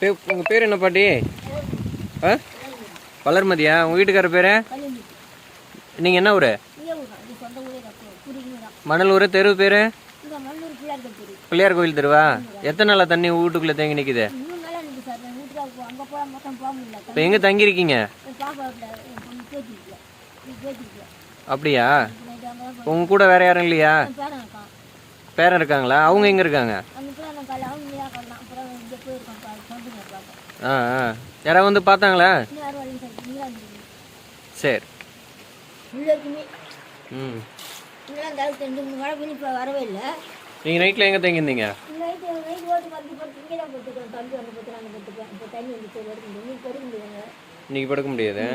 பே உங்கள் பேர் என்ன பாட்டி? ஆ? வளர்மதியா? உங்கள் வீட்டுக்கார பேர்? நீங்கள் என்ன ஊர்? இங்கே ஊர் இது சொந்த ஊரே தான் புரியுங்க தான். மணல் ஊர் தெரு பேர்? பிள்ளையார் கோயில் தெருவா? எத்தனை நாளாக தண்ணி வீட்டுக்குள்ளே தேங்கி நிற்குது இப்போ எங்கே தங்கியிருக்கீங்க? அப்படியா? நைட்டு அங்கே தான் உங்க கூட வேற யாரும் இல்லையா? பேரன் இருக்காங்களா? அவங்க எங்கே இருக்காங்க? ஆ ஆ யாராவது வந்து பார்த்தாங்களா சார் ம் வரவே இல்லை நீங்கள் நைட்டில் எங்கே தங்கியிருந்தீங்க இன்னைக்கு படுக்க முடியாது